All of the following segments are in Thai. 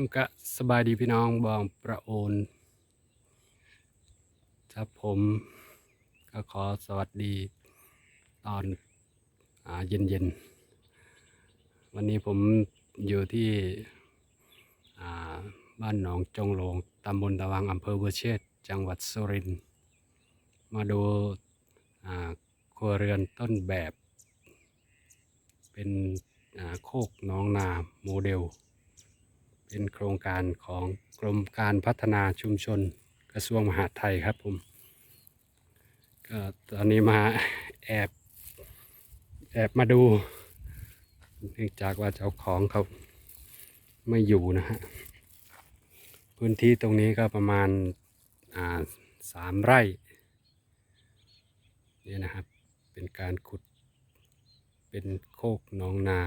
จุงกะสบายดีพี่น้องบองประโอนครับผมก็ขอสวัสดีตอนอเย็นเย็นๆวันนี้ผมอยู่ที่บ้านหนองจงโลงตำบลตะวังอำเภอบัวเชษจังหวัดสุรินทร์มาดูครัวเรือนต้นแบบ เป็นโคกน้องนาโมเดล เป็นโครงการของกรมการพัฒนาชุมชนกระทรวงมหาดไทยครับผมก็ตอนนี้มาแอบแอบมาดูเนื่องจากว่าเจ้าของเขาไม่อยู่นะฮะพื้นที่ตรงนี้ก็ประมาณาสามไร่เนี่ยนะครับ เป็นการขุดเป็นโคกน้องนา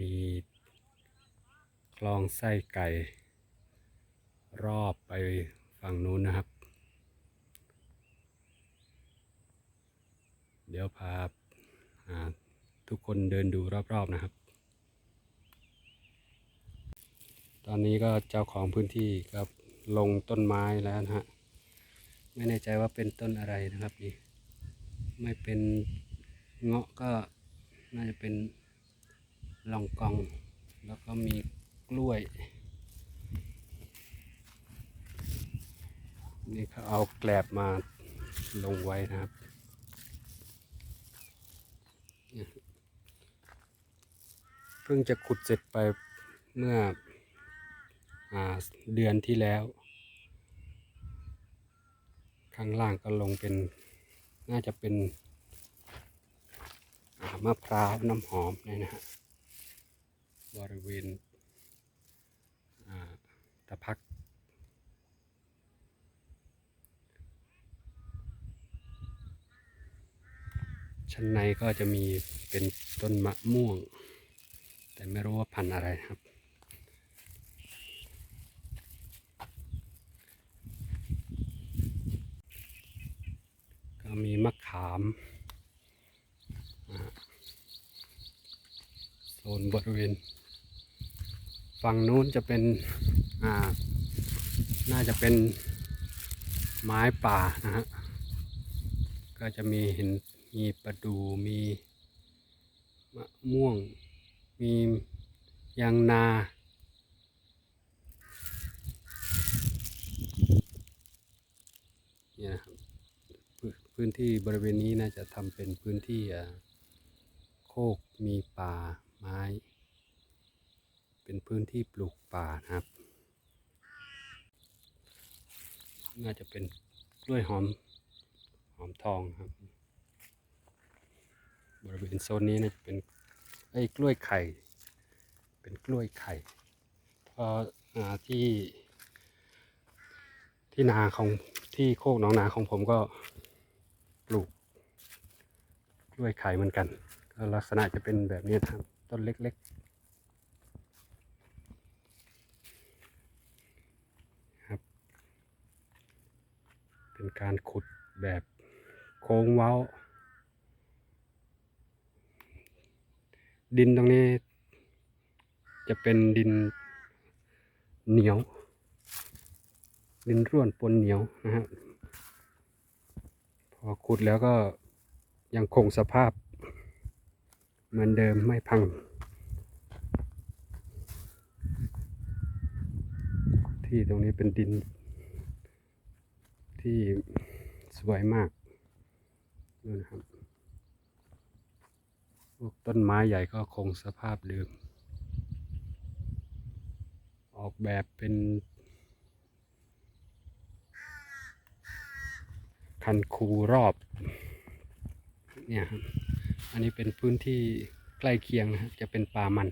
มีคลองไส้ไก่ รอบไปฝั่งนู้นนะครับ เดี๋ยวพาทุกคนเดินดูรอบๆนะครับ ตอนนี้ก็เจ้าของพื้นที่ก็ลงต้นไม้แล้วนะฮะ ไม่แน่ใจว่าเป็นต้นอะไรนะครับนี่ ไม่เป็นเงาะก็น่าจะเป็น ลองกอง แล้วก็มีกล้วย นี่เขาเอาแกลบมาลงไว้นะครับเนี่ยเพิ่งจะขุดเสร็จไปเมื่ออเดือนที่แล้ว ข้างล่างก็ลงเป็นน่าจะเป็นมะพร้าวน้ำหอมเนี่ยนะฮะ บริเวณตะพัก ชั้นในก็จะมีเป็นต้นมะม่วง แต่ไม่รู้ว่าพันธุ์อะไรครับก็มีมะขามโซนบริเวณ ฝั่งนู้นจะเป็นอ่าน่าจะเป็นไม้ป่านะฮะก็จะมีเห็นมีประดูมีมะม่วง มียางนาเนี่ยนะครับพื้นพื้นที่บริเวณนี้น่าจะทำเป็นพื้นที่อ่าโคกมีป่าไม้ เป็นพื้นที่ปลูกป่านะครับ น่าจะเป็นกล้วยหอมหอมทองครับ บริเวณโซนนี้นะจะเป็นไอ้กล้วยไข่ เป็นกล้วยไข่เพออ่าที่ที่นาของที่โคกหนองนาของผมก็ปลูกกล้วยไข่เหมือนกันก็ลักษณะจะเป็นแบบนี้ครับต้นเล็ก ๆครับ เป็นการขุดแบบโค้งเว้า ดินตรงนี้จะเป็นดินเหนียว ดินร่วนปนเหนียวนะฮะพอขุดแล้วก็ยังคงสภาพ เหมือนเดิมไม่พัง ที่ตรงนี้เป็นดิน ที่สวยมากดูนะครับพวกต้นไม้ใหญ่ก็คงสภาพเดิม ออกแบบเป็นคันคูรอบ เนี่ยครับ อันนี้เป็นพื้นที่ใกล้เคียงนะครับจะเป็นป่ามัน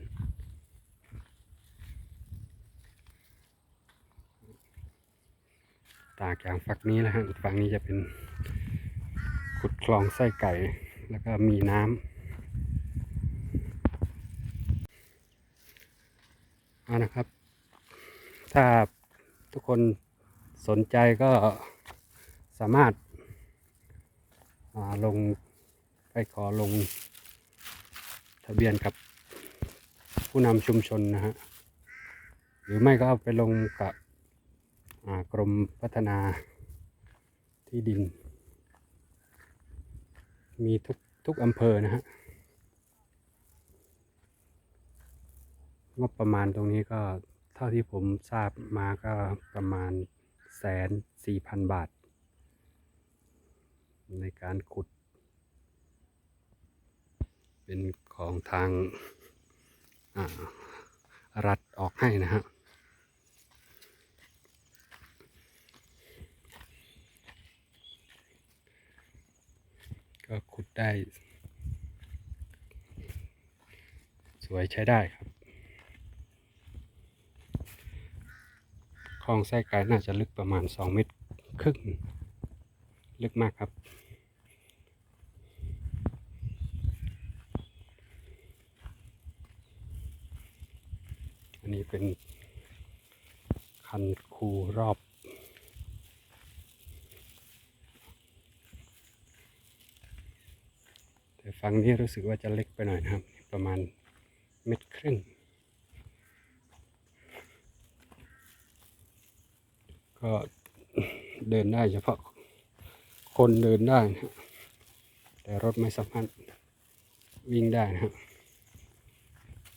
ต่างจากฝั่งนี้นะฮะฝั่งนี้จะเป็นขุดคลองไส้ไก่ แล้วก็มีน้ำเอานะครับ ถ้าทุกคนสนใจก็สามารถาลงไปขอลงทะเบียนกับผู้นำชุมชนนะฮะ หรือไม่ก็เอาไปลงกับ กรมพัฒนาที่ดิน มีทุกทุกอำเภอนะฮะงบประมาณตรงนี้ก็เท่าที่ผมทราบมาก็ประมาณแสนสี่พันบาท ในการขุด เป็นของทางรัฐออกให้นะฮะ ก็ขุดได้ สวยใช้ได้ครับคลองไส้ไก่น่าจะลึกประมาณ 2 เมตรครึ่ง ลึกมากครับ อันนี้เป็นคันคูรอบ แต่ ฝั่งนี้รู้สึกว่าจะเล็กไปหน่อยนะครับ ประมาณเม็ดครึ่ง ก็เดินได้เฉพาะคนเดินได้นะครับแต่รถไม่สามารถวิ่งได้นะครับ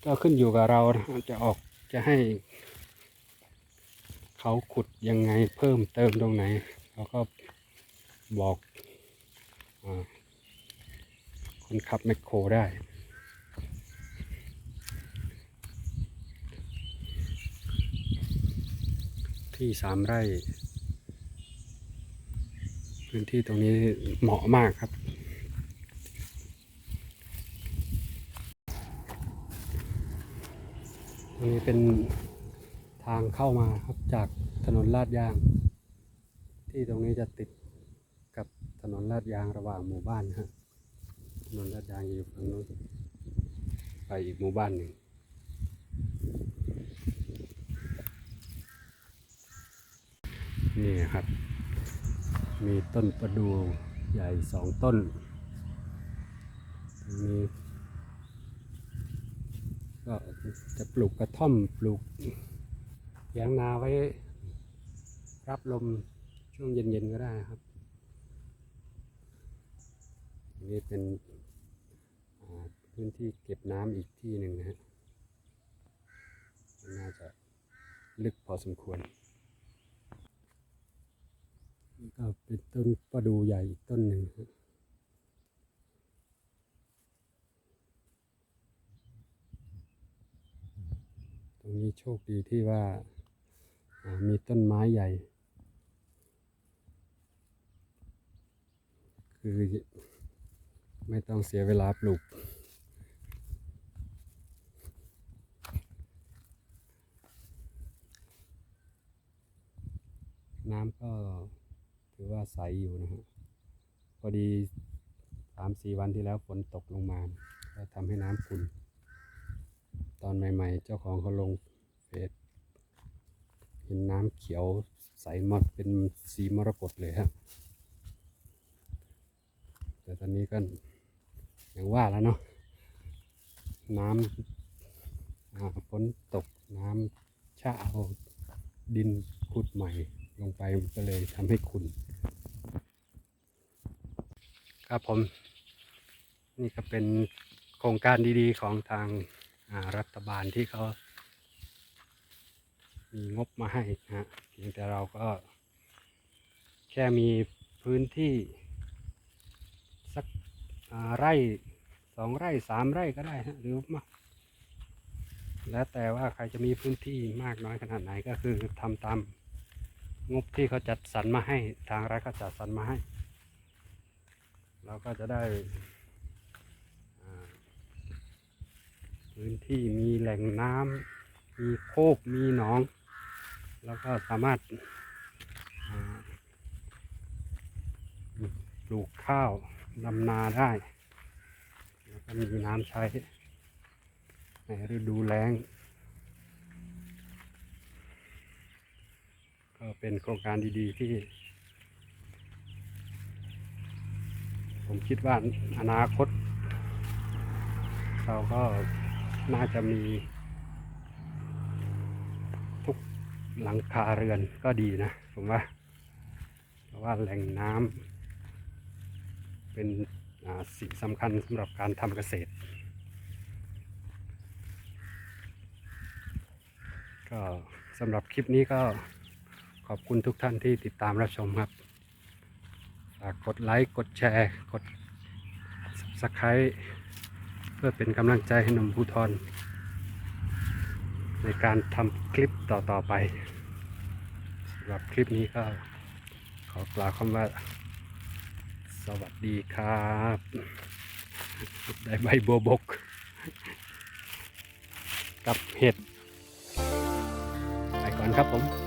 ก็ขึ้นอยู่กับเรานะจะออกจะให้ เขาขุดยังไงเพิ่มเติมตรงไหน เขาก็บอกอ คนขับแมคโครได้ ที่สามไร่ พื้นที่ตรงนี้เหมาะมากครับตรงนี้เป็นทางเข้ามาครับจากถนนลาดยาง ที่ตรงนี้จะติดกับถนนลาดยางระหว่างหมู่บ้านนะฮะ ถนนลาดยางอยู่ฝั่งนู้นไปอีกหมู่บ้านหนึ่งนี่ครับ มีต้นประดู่ใหญ่สองต้นตรงนี้ก็จะปลูกกระท่อมปลูกเถียงนาไว้ รับลมช่วงเย็นๆก็ได้ครับ นี่เป็น พื้นที่เก็บน้ำอีกที่หนึ่งนะฮะน่าจะลึกพอสมควรนี่ก็เป็นต้นประดูใหญ่อีกต้นหนึ่งฮะตรงนี้โชคดีที่ว่ามีต้นไม้ใหญ่ คือไม่ต้องเสียเวลาปลูก น้ำก็ถือว่าใสอยู่นะฮะพอดีสามสี่วันที่แล้วฝนตกลงมาก็ทำให้น้ำขุ่นตอนใหม่ๆ เจ้าของเขาลงเฟซเห็นน้ำเขียวใสหมดเป็นสีมรกตเลยครับแต่ตอนนี้ก็อย่างว่าแล้วเนาะน้ำฝนตกน้ำชะเอาดินขุดใหม่ลงไปมันก็ เลยทำให้ขุ่นครับผม นี่ก็เป็นโครงการดีๆของทางารัฐบาลที่เขา มีงบมาให้นะฮะเพียงแต่เราก็ แค่มีพื้นที่ สักไร่สองไร่สามไร่ก็ได้ฮะหรือมากแล้วแต่ว่าใครจะมีพื้นที่มากน้อยขนาดไหนก็คือทำตาม งบที่เขาจัดสรรมาให้ทางรัฐเขาจัดสรรมาให้ เราก็จะได้พื้นที่มีแหล่งน้ำมีโคกมีหนอง แล้วก็สามารถาปลูกข้าวดำนาได้ แล้วก็มีน้ำใช้ในฤดูแล้ง ก็เป็นโครงการดีๆที่ ผมคิดว่าอนาคต เราก็น่าจะมี ทุกหลังคาเรือนก็ดีนะ ผมว่า เพราะว่าแหล่งน้ำเป็นสิ่งสำคัญสำหรับการทำเกษตร ก็สำหรับคลิปนี้ก็ ขอบคุณทุกท่านที่ติดตามรับชมครับ ฝากกดไลค์ กดแชร์ กด subscribe เพื่อเป็นกำลังใจให้หนุ่มภูทรในการทำคลิปต่อ ๆ ไปสำหรับคลิปนี้ก็ขอกล่าวคำว่า สวัสดีครับ ได้ใบบัวบก กับเห็ด ไปก่อนครับผม